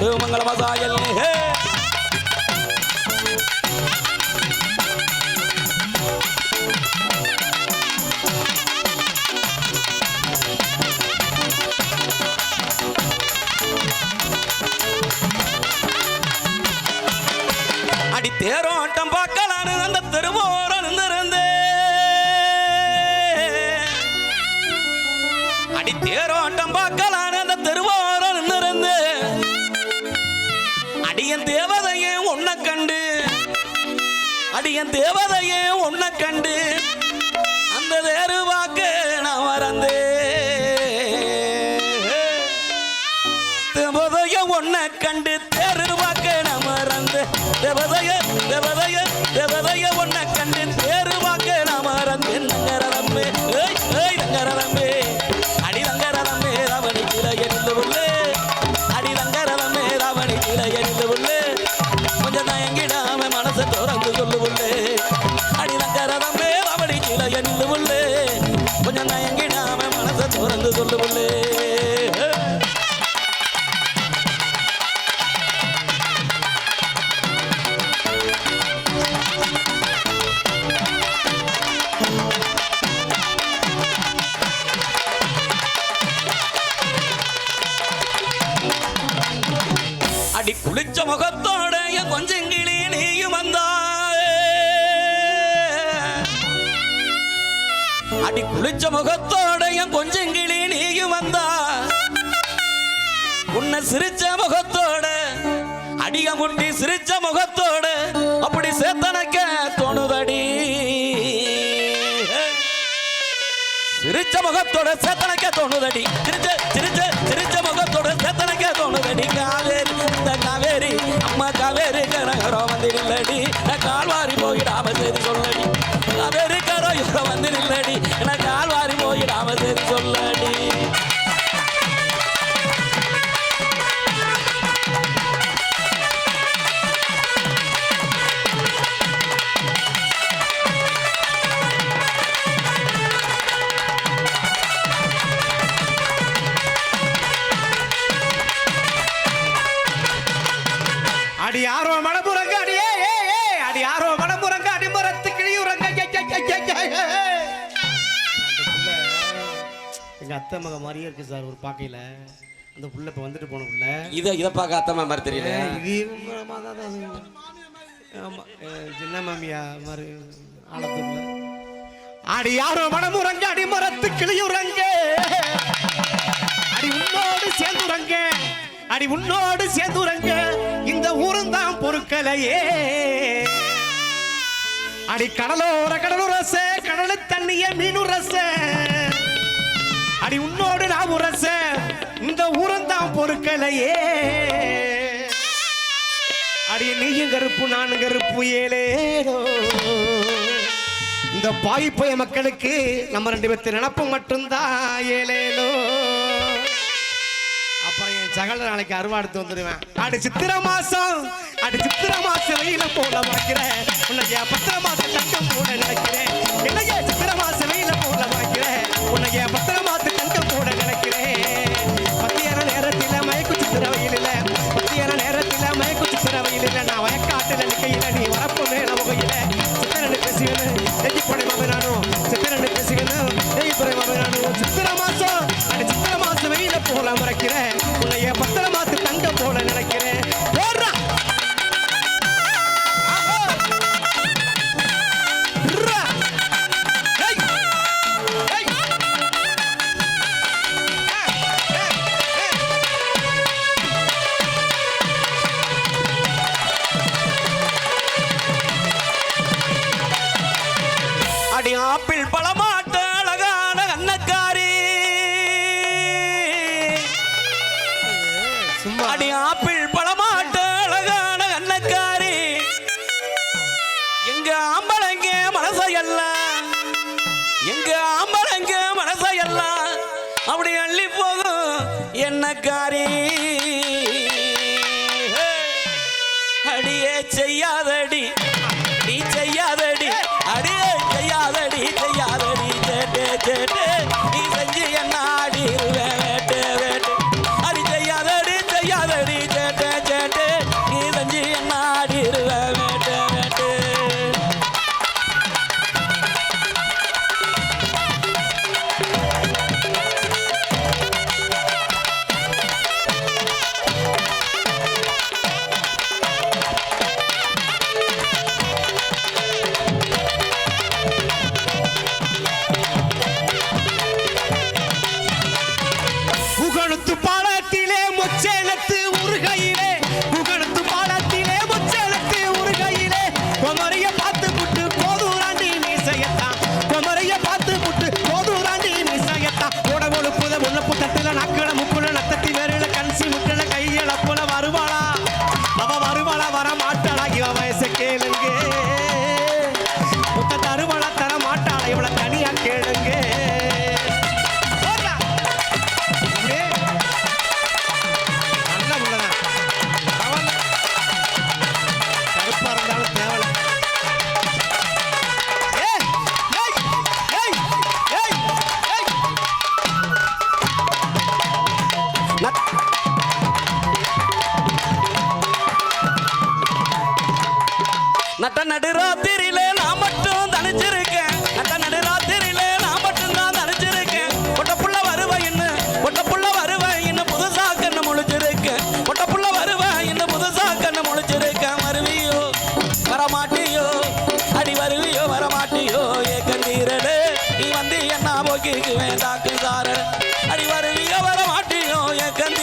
அழுப்பாமே காட்டி அடி குளிச்ச முகத்தோடைய கொஞ்சம் கிளி நீயும் வந்தாயே அடி குளிச்ச முகத்தோட என் கொஞ்சம் கிளி நீயும் வந்தா. உன்னை சிரிச்ச முகத்தோட அடிய முட்டி சிரிச்ச முகத்தோட அப்படி சேத்தனக்க தோணுதடி சிரிச்ச முகத்தோட சேத்தனைக்க தோணுதடி. சிரிச்ச சிரிச்ச சிரிச்ச முகத்தோட சேத்தனைக்க தோணுதடி. காவேரி இந்த காவேரி அம்மா காவேரி கரகரம் வந்து நில்லடி. கால்வாரி போயிடாம சரி சொல்லடி. காவேரி கரோ கரையோரம் வந்து நில்லடி. எங்க அத்தை மக மாதிரியே இருக்கு சார் ஒரு பாக்கையில அந்த புள்ள இப்ப வந்துட்டு போன புள்ள. இதை இதை பார்க்க அத்தம்மா மாதிரி தெரியல இது மாதா தான் அது. சின்ன மாமியா மாதிரி ஆலத்தூர்ல அடி யாரோ மணமுறங்க அடி மரத்து கிளியுறங்க. அடி உன்னோடு சேர்ந்துறங்க. அடி உன்னோடு சேர்ந்துறங்க. இந்த ஊரும் தான் பொருட்களையே. அடி கடலோர கடலூர் ரச கடலு தண்ணிய மீனு ரச அடி உன்னோடு நான் உரச இந்த ஊரும் தான் பொருட்களையே. அடி நீயும் கருப்பு நானும் கருப்பு ஏலேடோ இந்த பாய்ப்பய மக்களுக்கு நம்ம ரெண்டு பேர்த்து நினப்பு மட்டும்தான் ஏழேலோ அப்புறம் என் சகல நாளைக்கு அருவாடுத்து வந்துடுவேன் அடி சித்திர மாசம். அடி சித்திர மாசம் வெயில போல பார்க்கிறேன் உன்னைய பத்திர மாசம் தங்கம் போல நினைக்கிறேன். என்னைய சித்திர மாசம் வெயில போல பார்க்கிறேன் உன்னைய பத்திர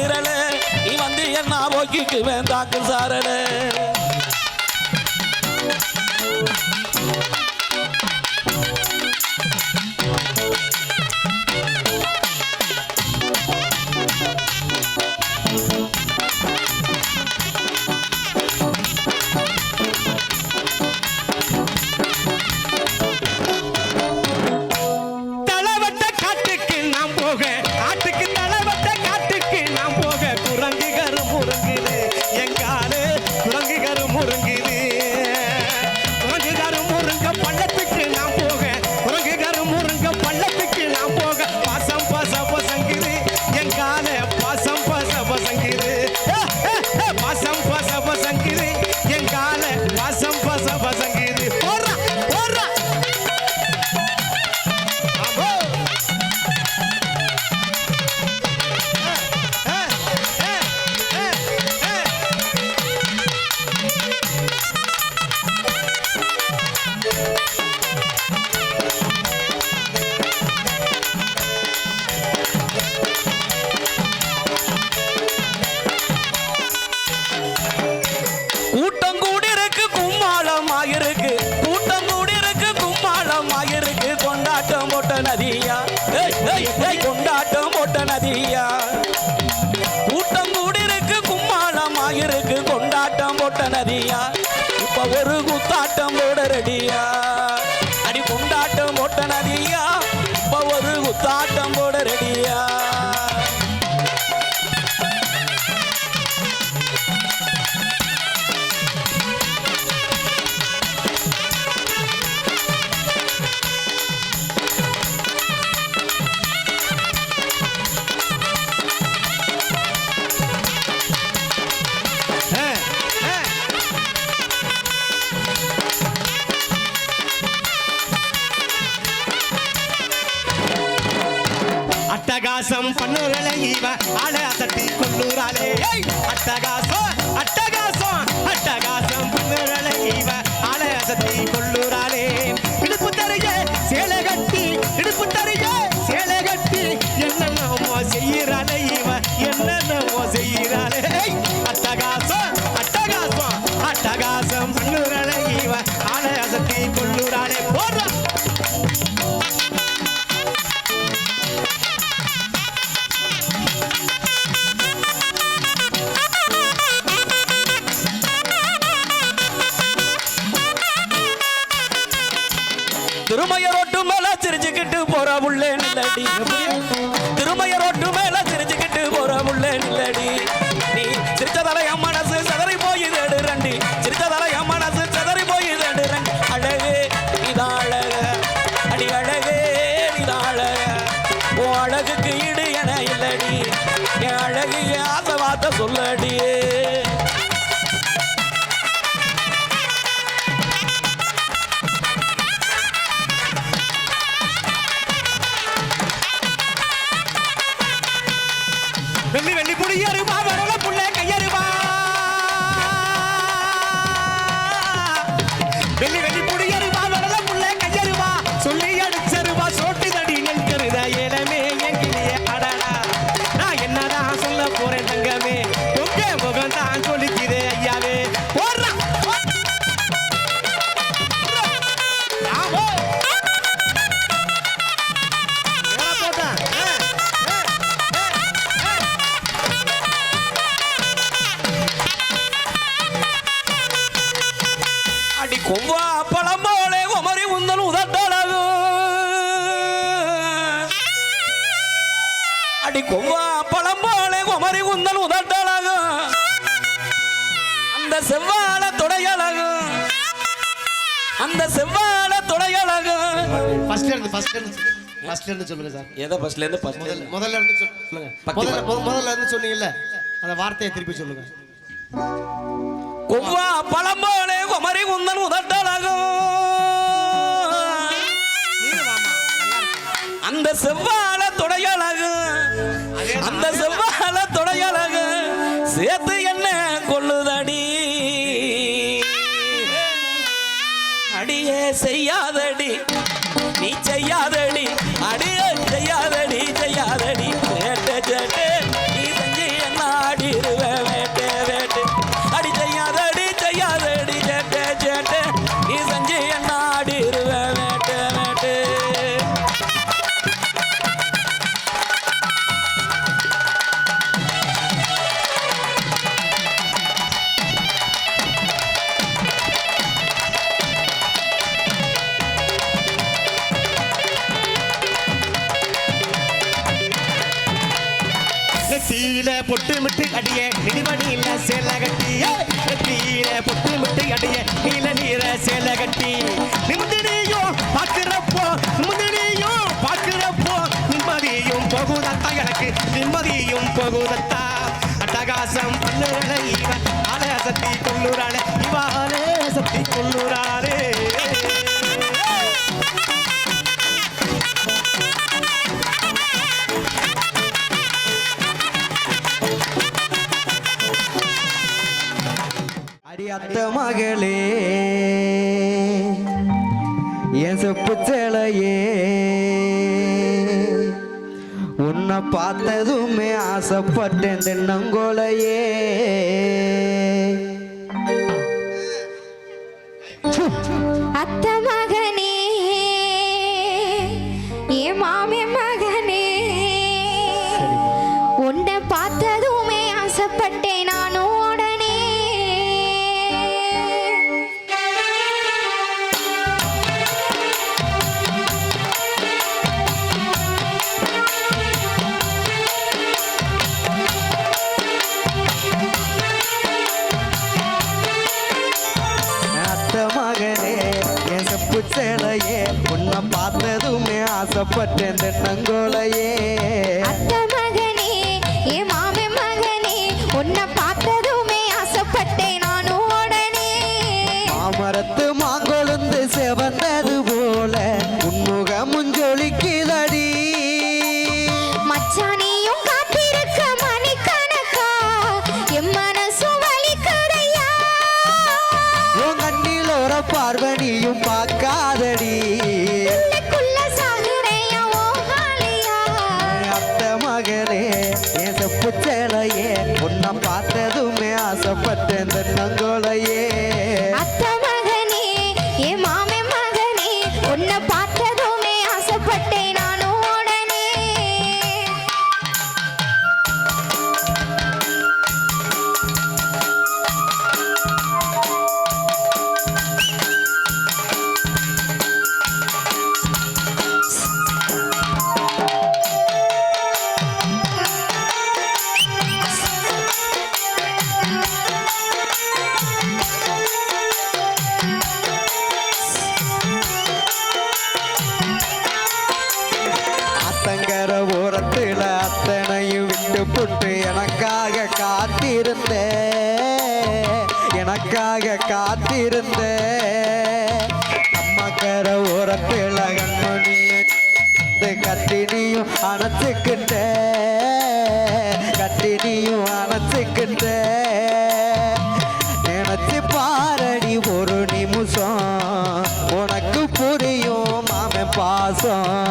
ஏ நீ வந்து என்ன போக்கிக்கு வேண்டாக்கு சாரடு Hari திருமய ரோட்டு மேல சிரிச்சுக்கிட்டு போற புள்ள நில்லடி. வெள்ளி வெள்ளி புடியருவா வரல புள்ள கையருவா. கொவ்வா பழம் போலே குமரி உந்தல் உதட்டழகு அடி கொவ்வா பழம் போலே குமரி உந்தல் உதட்டழகு அந்த செவ்வாழ தொடையழகு. அந்த செவ்வாழ தொடையழகு. ஃபர்ஸ்ட்ல இருந்து ஃபர்ஸ்ட்ல இருந்து ஃபர்ஸ்ட்ல இருந்து சொல்லுங்க சார். எதை ஃபர்ஸ்ட்ல இருந்து ஃபர்ஸ்ட் முதல்ல இருந்து சொல்- சொல்லுங்க முதல்ல முதல்ல இருந்து சொன்னீங்கல்ல அந்த வார்த்தையை திருப்பி சொல்லுங்க. கொவ்வா பழம்போலே குமரி குந்தன் உதட்டழகு அந்த செவ்வாழ தொடையழகு அந்த செவ்வாழ தொடையழகு சேர்த்து அடிய நிடிமணியில சேல கட்டி. கட்டியில பொட்டு மிட்டு அடிய நீல நீர சேல கட்டி. நிம்மதியும் பார்க்கிறப்போ நிம்மதியும் பார்க்கிறப்போ நிம்மதியும் போகுதத்தா எனக்கு. நிம்மதியும் போகுதத்தா. அட்டகாசம் பண்ணுறல இவன் ஆலய சத்தி கொள்ளுறாளே இவாலே சத்தி கொள்ளுறாளே. ஆசைப்பட்டேன் தென்னங்கோலையே ஆசைப்பட்டேன் தென்னங்கோலையே உனக்காக காத்திருந்த அம்மா கர உரப்பில கத்தினியும் அணைச்சுக்கிட்ட கத்தினியும் அணைச்சுக்கிட்ட நினைச்சு பாரடி ஒரு நிமிஷம். உனக்கு புரியும் மாமன் பாசம்.